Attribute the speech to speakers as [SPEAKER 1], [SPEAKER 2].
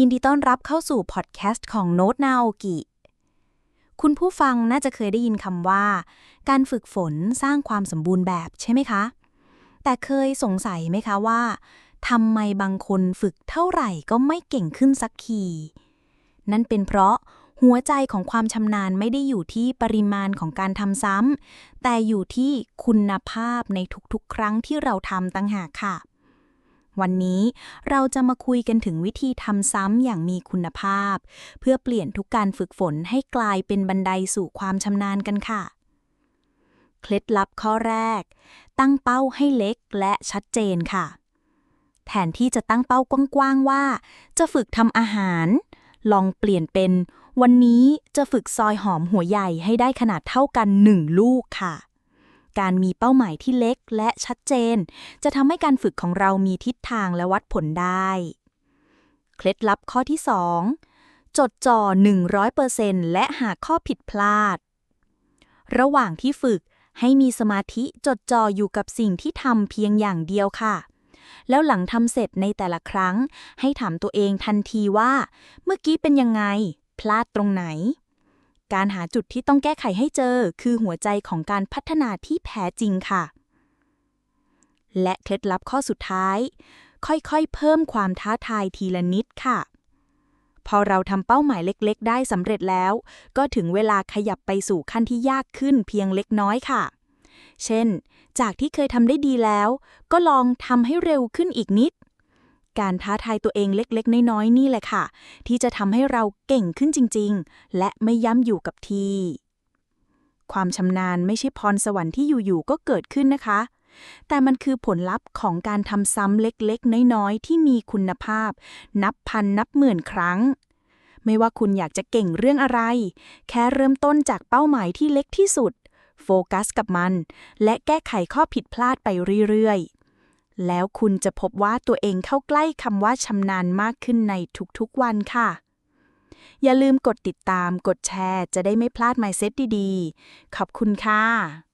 [SPEAKER 1] ยินดีต้อนรับเข้าสู่พอดแคสต์ของโน้ตนาโอกิ คุณผู้ฟังน่าจะเคยได้ยินคำว่า การฝึกฝนสร้างความสมบูรณ์แบบใช่ไหมคะ แต่เคยสงสัยไหมคะว่าทำไมบางคนฝึกเท่าไหร่ก็ไม่เก่งขึ้นสักที นั่นเป็นเพราะหัวใจของความชำนาญไม่ได้อยู่ที่ปริมาณของการทำซ้ำแต่อยู่ที่คุณภาพในทุกๆ ครั้งที่เราทำตั้งหากค่ะ วันนี้เราจะมาคุยกันถึงวิธีทำซ้ำอย่างมีคุณภาพ เพื่อเปลี่ยนทุกการฝึกฝนให้กลายเป็นบันไดสู่ความชำนาญกันค่ะ เคล็ดลับข้อแรก ตั้งเป้าให้เล็กและชัดเจนค่ะ แทนที่จะตั้งเป้ากว้างๆว่า จะฝึกทำอาหาร ลองเปลี่ยนเป็น วันนี้จะฝึกซอยหอมหัวใหญ่ให้ได้ขนาดเท่ากันหนึ่งลูกค่ะ การมีเป้าหมายที่เล็กและชัดเจน จะทำให้การฝึกของเรามีทิศทางและวัดผลได้ เคล็ดลับข้อที่ 2 จดจ่อ 100%และหาข้อผิดพลาด ระหว่างที่ฝึกให้มีสมาธิจดจ่ออยู่กับสิ่งที่ทำเพียงอย่างเดียวค่ะ แล้วหลังทำเสร็จในแต่ละครั้ง ให้ถามตัวเองทันทีว่า เมื่อกี้เป็นยังไง พลาดตรงไหน การหาจุดที่ต้องแก้ไขให้เจอ คือหัวใจของการพัฒนาที่แท้จริงค่ะ และเคล็ดลับข้อสุดท้าย ค่อยๆ เพิ่มความท้าทายทีละนิดค่ะ พอเราทำเป้าหมายเล็กๆ ได้สำเร็จแล้ว ก็ถึงเวลาขยับไปสู่ขั้นที่ยากขึ้นเพียงเล็กน้อยค่ะ เช่น จากที่เคยทำได้ดีแล้ว ก็ลองทำให้เร็วขึ้นอีกนิด การท้าทายตัวเองเล็กๆ น้อยๆ นี่แหละค่ะ ที่จะทำให้เราเก่งขึ้นจริง ๆ และไม่ย้ำอยู่กับที่ ความชำนาญไม่ใช่พรสวรรค์ที่อยู่ๆ ก็เกิดขึ้นนะคะ แต่มันคือผลลัพธ์ของการทำซ้ำเล็กๆ น้อยๆ ที่มีคุณภาพ นับพันนับหมื่นครั้ง ไม่ว่าคุณอยากจะเก่งเรื่องอะไร แค่เริ่มต้นจากเป้าหมายที่เล็กที่สุด โฟกัสกับมัน และแก้ไขข้อผิดพลาดไปเรื่อยๆ แล้วคุณจะพบว่าตัวเองเข้าใกล้คำว่าชำนาญมากขึ้นในทุกๆวันค่ะ อย่าลืมกดติดตามกดแชร์จะได้ไม่พลาดไมเซ็ตดีๆ ขอบคุณค่ะ